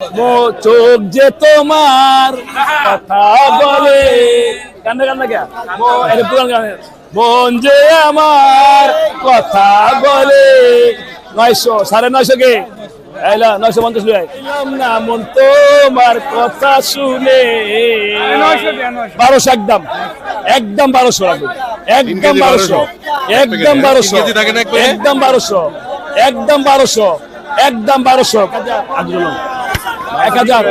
মো চোখ যে তোমার কথা বলে। কান্না কান্না কে এটা পুরান গানে মন যে আমার কথা বলে। নয়শো সাড়ে নয়শো কে এলা নয়শো পঞ্চাশ না মন তোমার কথা শুনে। বারোশো একদম। একদম বারোশো একদম বারোশো। 1200 একদম বারোশো? একদম বারোশো। একদম বারোশো। একদম বারোশো। আজগুলো এক হাজার।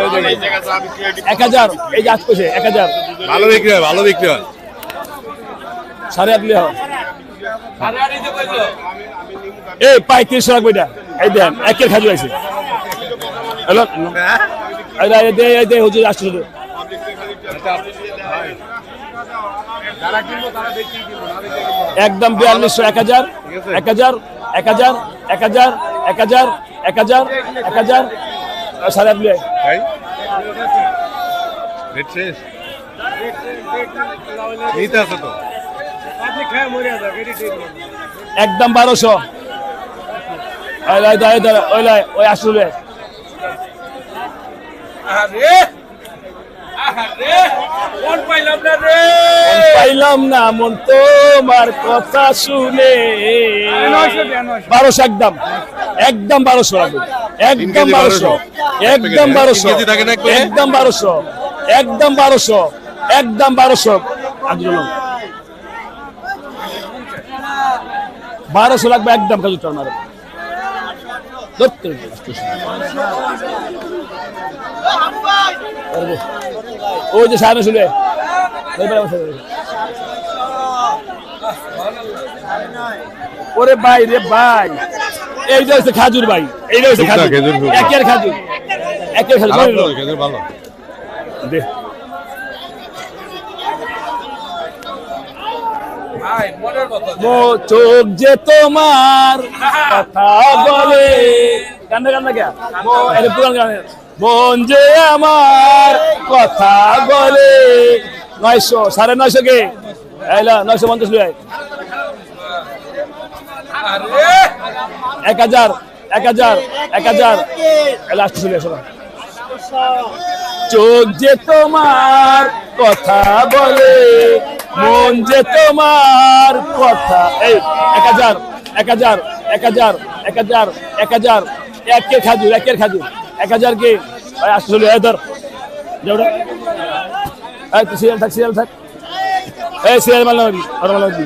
এক হাজার। এই যে এক হাজার। ভালো বিক্রি হয় ভালো বিক্রি হয়। সাড়ে আট লিয়া এই পঁয়ত্রিশশো রাখব এটা। এই দেন একের খাজু আছে। হুজুর আসছে। একদম বিয়াল্লিশশো এক হাজার এক হাজার এক হাজার এক হাজার এক হাজার এক হাজার এক হাজার সাড়ে আট ভাই? রেট শেষ? নিতে আছে তো। একদম বারোশো। ওই আসলে পাইলাম না মন তোমার কথা শুনে। বারোশো একদম। একদম বারোশো লাগবে। একদম বারোশো। একদম বারোশো। একদম বারোশো। একদম বারোশো। একদম বারোশো। বারোশো লাগবে একদম কাজু ওই যে সাহেব শুনে। ওরে বাই রে এইটা হচ্ছে খাজুর ভাই। এইটা হচ্ছে খাজুর। একের খাজুর। একের খাজুর ভালো দে। মো চোখ যে তোমার কথা বলে। কান্না কে? মো এটা পুরান গানে। মন যে আমার কথা বলে। নয়শো সাড়ে নয়শো কে? নয়শো পঞ্চাশ লুয়াই এক হাজার এক হাজার এক হাজার। লাস্ট চলে আসো চোখ যে তোমার কথা বলে, মন যে তোমার কথা। এই, এক হাজার এক হাজার এক হাজার এক হাজার এক হাজার। একের খাজুর একের খাজুর এক হাজার কি? আসলে ধর। যেটা এই, তুই সিরিয়াল থাক সিরিয়াল থাক। এই সিরিয়াল নামাবি আর নামাবি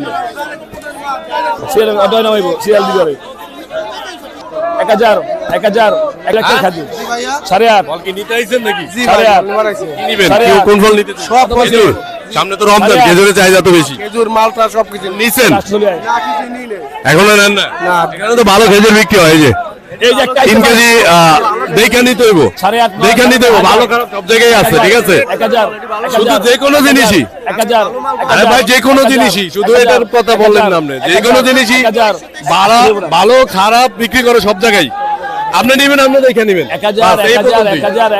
সিরিয়াল অটোয় নামাইব সিরিয়াল দিবে এক হাজার এক হাজার এক লাখ সাড়ে আট। নিতে আইছেন নাকি? সাড়ে আট। সাড়ে আট। কোন ফল নিতে সব সামনে তো রমজান খেজুরের চাহিদা তো বেশি। খেজুর মালটা সবকিছু নিছেন? এখনও নেন না? না। এখানে তো ভালো খেজুর বিক্রি হয় যে। ভালো খারাপ বিক্রি করে সব জায়গায় আপনি নিবেন আপনি দেখে নিবেন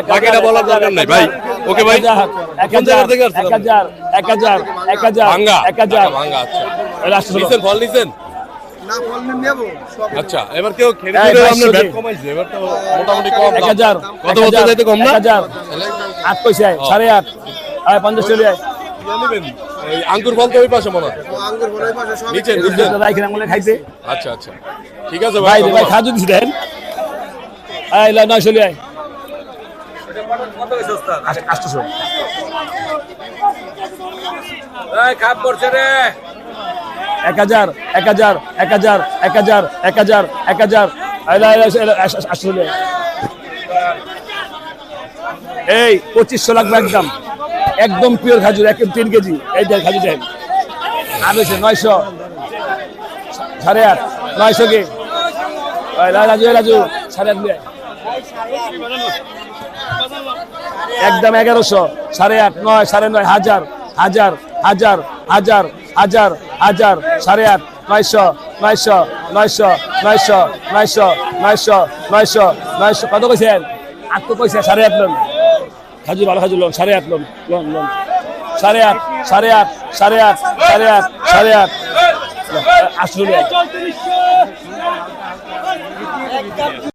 বাকিটা বলার দরকার নাই ভাই ওকে ভাই এক হাজার এক হাজার এক হাজার এক হাজার আচ্ছা এবার মোটামুটি কম 1000 কত বছর যাইতে কম না? 1000 8 পয়সা 8.5 আয় আঙ্গুর ফল তো ওই পাশে খাইছে আচ্ছা আচ্ছা। ঠিক আছে ভাই ভাই খাজু দিছি দেন। আয় লা নয় চলে আয়। আষ্টশো খাপ করছে রে। এক হাজার এক হাজার এক হাজার এক হাজার এক হাজার এক হাজার। এই পঁচিশশো লাগবে একদম। একদম পিওর খাজুর, এক তিন কেজি। এই দেখ, খাজুর দেন আর নয়শো। সাড়ে আট, নয়শো কে? রাজু রাজু, সাড়ে আট একদম এগারোশো, সাড়ে আট, নয়, সাড়ে নয়, হাজার হাজার হাজার হাজার। হাজার হাজার, সাড়ে আট, নয়শো নয়শো নয়শো নয়শো নয়শো নয়শো নয়শো নয়শো। কত কইছেন আট তো কইছে সাড়ে আট লোন। হাজু ভালো হাজু লোন, সাড়ে আট লোন লোন লোন। সাড়ে আট সাড়ে আট সাড়ে আট সাড়ে আট সাড়ে আট। আসলে